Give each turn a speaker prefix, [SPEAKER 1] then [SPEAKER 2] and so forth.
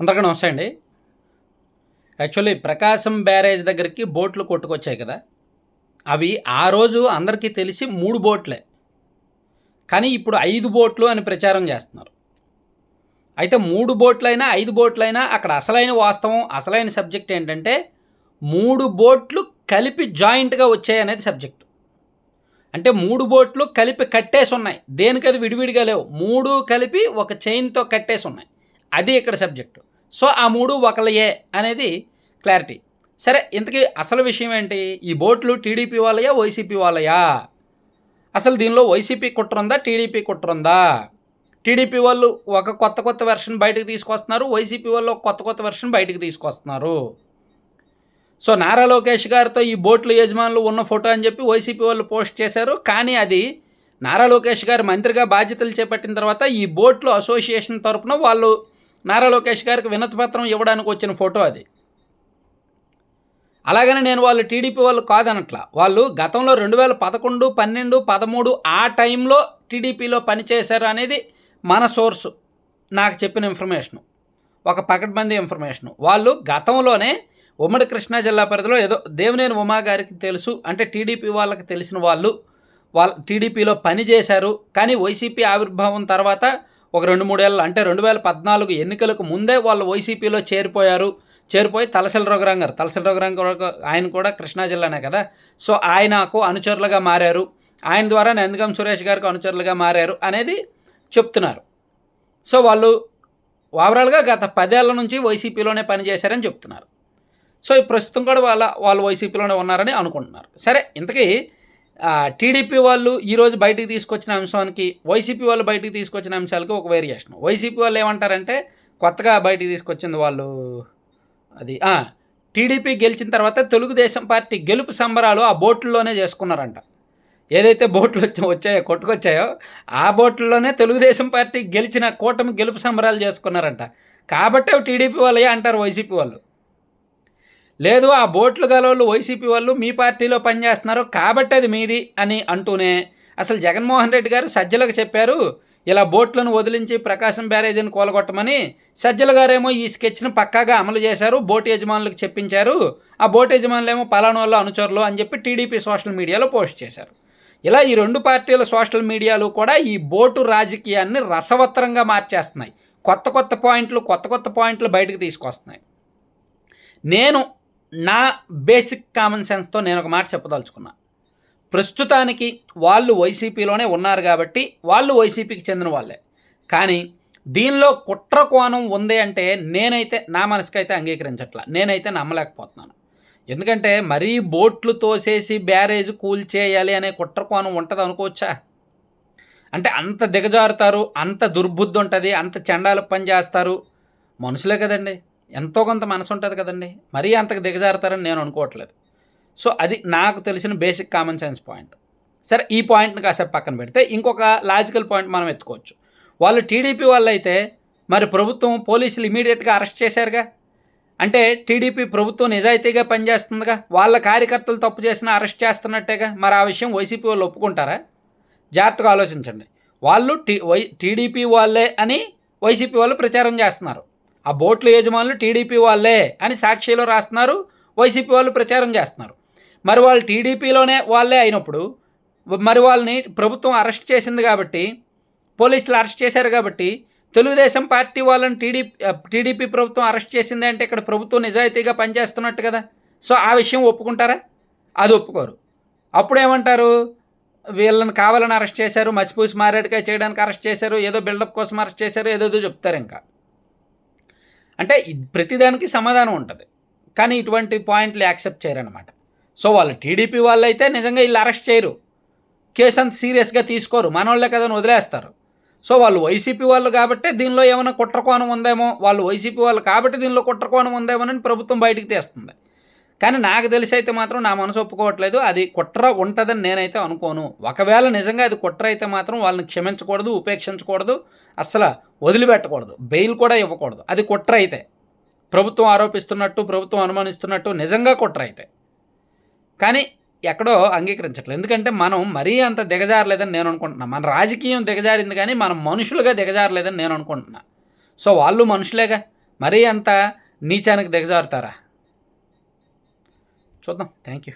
[SPEAKER 1] అందరికీ నమస్తే అండి. యాక్చువల్లీ ప్రకాశం బ్యారేజ్ దగ్గరికి బోట్లు కొట్టుకొచ్చాయి కదా. అవి ఆ రోజు అందరికీ తెలిసి మూడు బోట్లే. కానీ ఇప్పుడు ఐదు బోట్లు అని ప్రచారం చేస్తున్నారు. అయితే మూడు బోట్లైనా ఐదు బోట్లైనా అక్కడ అసలైన వాస్తవం అసలైన సబ్జెక్ట్ ఏంటంటే మూడు బోట్లు కలిపి జాయింట్గా వచ్చాయి అనేది సబ్జెక్ట్. అంటే మూడు బోట్లు కలిపి కట్టేసి ఉన్నాయి దేనికది విడివిడిగా లేవు. మూడు కలిపి ఒక చైన్తో కట్టేసి ఉన్నాయి అది ఇక్కడ సబ్జెక్టు. సో ఆ మూడు ఒకలయే అనేది క్లారిటీ. సరే ఇంతకీ అసలు విషయం ఏంటి? ఈ బోట్లు టీడీపీ వాళ్ళయా వైసీపీ వాళ్ళయా? అసలు దీనిలో వైసీపీ కుట్రుందా టీడీపీ కుట్రుందా టీడీపీ వాళ్ళు ఒక కొత్త కొత్త వెర్షన్ బయటకు తీసుకొస్తున్నారు వైసీపీ వాళ్ళు ఒక కొత్త కొత్త వెర్షన్ బయటకు తీసుకొస్తున్నారు. సో నారా లోకేష్ గారితో ఈ బోట్ల యజమానులు ఉన్న ఫోటో అని చెప్పి వైసీపీ వాళ్ళు పోస్ట్ చేశారు. కానీ అది నారా లోకేష్ గారు మంత్రిగా బాధ్యతలు చేపట్టిన తర్వాత ఈ బోట్లు అసోసియేషన్ తరపున వాళ్ళు నారా లోకేష్ గారికి వినతి పత్రం ఇవ్వడానికి వచ్చిన ఫోటో అది. అలాగని నేను వాళ్ళు టీడీపీ వాళ్ళు కాదనట్లా. వాళ్ళు గతంలో రెండు వేల పదకొండు పన్నెండు పదమూడు ఆ టైంలో టీడీపీలో పనిచేశారు అనేది మన సోర్సు. నాకు చెప్పిన ఇన్ఫర్మేషను. ఒక పకడ్బందీ ఇన్ఫర్మేషను. వాళ్ళు గతంలోనే ఉమ్మడి కృష్ణా జిల్లా పరిధిలో ఏదో దేవినేని ఉమా గారికి తెలుసు. అంటే టీడీపీ వాళ్ళకి తెలిసిన వాళ్ళు. వాళ్ళ టీడీపీలో పనిచేశారు కానీ వైసీపీ ఆవిర్భావం తర్వాత ఒక రెండు మూడేళ్ళు అంటే రెండు వేల పద్నాలుగు ఎన్నికలకు ముందే వాళ్ళు వైసీపీలో చేరిపోయారు. చేరిపోయి తలసల రఘురాం గారు తలసల రఘురాం ఆయన కూడా కృష్ణా జిల్లానే కదా. సో ఆయనకు అనుచరులుగా మారారు. ఆయన ద్వారా నందిగం సురేష్ గారికి అనుచరులుగా మారారు అనేది చెప్తున్నారు. సో వాళ్ళు ఓవరాల్గా గత పదేళ్ళ నుంచి వైసీపీలోనే పనిచేశారని చెప్తున్నారు. సో ప్రస్తుతం కూడా వాళ్ళ వాళ్ళు వైసీపీలోనే ఉన్నారని అనుకుంటున్నారు. సరే ఇంతకీ టీడీపీ వాళ్ళు ఈరోజు బయటికి తీసుకొచ్చిన అంశానికి వైసీపీ వాళ్ళు బయటికి తీసుకొచ్చిన అంశాలకి ఒక వేరియేషన్ వైసీపీ వాళ్ళు ఏమంటారంటే కొత్తగా బయటికి తీసుకొచ్చింది వాళ్ళు అది టీడీపీ గెలిచిన తర్వాత తెలుగుదేశం పార్టీ గెలుపు సంబరాలు ఆ బోట్లలోనే చేసుకున్నారంట. ఏదైతే బోట్లు వచ్చి వచ్చాయో కొట్టుకొచ్చాయో ఆ బోట్లలోనే తెలుగుదేశం పార్టీ గెలిచిన కూటమి గెలుపు సంబరాలు చేసుకున్నారంట. కాబట్టే టీడీపీ వాళ్ళే అంటారు వైసీపీ వాళ్ళు. లేదు ఆ బోట్లు గలవాళ్ళు వైసీపీ వాళ్ళు మీ పార్టీలో పనిచేస్తున్నారు కాబట్టి అది మీది అని అంటూనే అసలు జగన్మోహన్ రెడ్డి గారు సజ్జలకు చెప్పారు ఇలా బోట్లను వదిలించి ప్రకాశం బ్యారేజీని కూలగొట్టమని సజ్జల గారేమో ఈ స్కెచ్ను పక్కాగా అమలు చేశారు బోట్ యజమానులకు చెప్పించారు ఆ బోట్ యజమానులేమో పలానా వాళ్ళు అనుచరులు అని చెప్పి టీడీపీ సోషల్ మీడియాలో పోస్ట్ చేశారు. ఇలా ఈ రెండు పార్టీల సోషల్ మీడియాలు కూడా ఈ బోటు రాజకీయాన్ని రసవత్తరంగా మార్చేస్తున్నాయి. కొత్త కొత్త పాయింట్లు కొత్త కొత్త పాయింట్లు బయటకు తీసుకొస్తున్నాయి. నేను నా బేసిక్ కామన్ సెన్స్తో నేను ఒక మాట చెప్పదలుచుకున్నా. ప్రస్తుతానికి వాళ్ళు వైసీపీలోనే ఉన్నారు కాబట్టి వాళ్ళు వైసీపీకి చెందిన వాళ్ళే. కానీ దీనిలో కుట్ర కోణం ఉంది అంటే నేనైతే నా మనసుకైతే అంగీకరించట్లా. నేనైతే నమ్మలేకపోతున్నాను. ఎందుకంటే మరీ బోట్లు తోసేసి బ్యారేజ్ కూల్చేయాలి అనే కుట్ర కోణం ఉంటుంది అనుకోవచ్చా? అంటే అంత దిగజారుతారు అంత దుర్బుద్ధి ఉంటుంది అంత చండాలు పని చేస్తారు మనుషులే కదండి. ఎంతో కొంత మనసు ఉంటుంది కదండి. మరీ అంతకు దిగజారుతారని నేను అనుకోవట్లేదు. సో అది నాకు తెలిసిన బేసిక్ కామన్ సెన్స్ పాయింట్ సరే ఈ పాయింట్ని కాసేపు పక్కన పెడితే ఇంకొక లాజికల్ పాయింట్ మనం ఎత్తుకోవచ్చు. వాళ్ళు టీడీపీ వాళ్ళు అయితే మరి ప్రభుత్వం పోలీసులు ఇమీడియట్గా అరెస్ట్ చేశారుగా? అంటే టీడీపీ ప్రభుత్వం నిజాయితీగా పనిచేస్తుందిగా? వాళ్ళ కార్యకర్తలు తప్పు చేసినా అరెస్ట్ చేస్తున్నట్టేగా? మరి ఆ విషయం వైసీపీ వాళ్ళు ఒప్పుకుంటారా? జాగ్రత్తగా ఆలోచించండి. వాళ్ళు టీ వై టీడీపీ వాళ్ళే అని వైసీపీ వాళ్ళు ప్రచారం చేస్తున్నారు. ఆ బోట్ల యజమానులు టీడీపీ వాళ్ళే అని సాక్షిలో రాస్తున్నారు వైసీపీ వాళ్ళు ప్రచారం చేస్తున్నారు. మరి వాళ్ళు టీడీపీలోనే వాళ్ళే అయినప్పుడు మరి వాళ్ళని ప్రభుత్వం అరెస్ట్ చేసింది కాబట్టి పోలీసులు అరెస్ట్ చేశారు కాబట్టి తెలుగుదేశం పార్టీ వాళ్ళని టీడీపీ టీడీపీ ప్రభుత్వం అరెస్ట్ చేసింది అంటే ఇక్కడ ప్రభుత్వం నిజాయితీగా పనిచేస్తున్నట్టు కదా? సో ఆ విషయం ఒప్పుకుంటారా? అది ఒప్పుకోరు. అప్పుడేమంటారు? వీళ్ళని కావాలని అరెస్ట్ చేశారు మసిపూసి మారేడుకాయ చేయడానికి అరెస్ట్ చేశారు ఏదో బిల్డప్ కోసం అరెస్ట్ చేశారు ఏదేదో చెప్తారు ఇంకా. అంటే ప్రతిదానికి సమాధానం ఉంటుంది. కానీ ఇటువంటి పాయింట్లు యాక్సెప్ట్ చేయరనమాట సో వాళ్ళు టీడీపీ వాళ్ళు అయితే నిజంగా వీళ్ళు అరెస్ట్ చేయరు. కేసు అంత సీరియస్గా తీసుకోరు. మనోళ్ళే కదా అని వదిలేస్తారు. సో వాళ్ళు వైసీపీ వాళ్ళు కాబట్టి దీనిలో ఏమైనా కుట్రకోణం ఉందేమో వాళ్ళు వైసీపీ వాళ్ళు కాబట్టి దీనిలో కుట్రకోణం ఉందేమో అని ప్రభుత్వం బయటికి తీస్తుంది. కానీ నాకు తెలిసి అయితే మాత్రం నా మనసు ఒప్పుకోవట్లేదు. అది కుట్ర ఉంటుందని నేనైతే అనుకోను. ఒకవేళ నిజంగా అది కుట్ర అయితే మాత్రం వాళ్ళని క్షమించకూడదు ఉపేక్షించకూడదు అసలు వదిలిపెట్టకూడదు. బెయిల్ కూడా ఇవ్వకూడదు. అది కుట్ర అయితే. ప్రభుత్వం ఆరోపిస్తున్నట్టు ప్రభుత్వం అనుమానిస్తున్నట్టు నిజంగా కుట్ర అయితే. కానీ ఎక్కడో అంగీకరించట్లేదు. ఎందుకంటే మనం మరీ అంత దిగజారలేదని నేను అనుకుంటున్నా. మన రాజకీయం దిగజారింది కానీ మనం మనుషులుగా దిగజారలేదని నేను అనుకుంటున్నా. సో వాళ్ళు మనుషులేగా? మరీ అంత నీచానికి దిగజారుతారా? చూద్దాం థ్యాంక్ యూ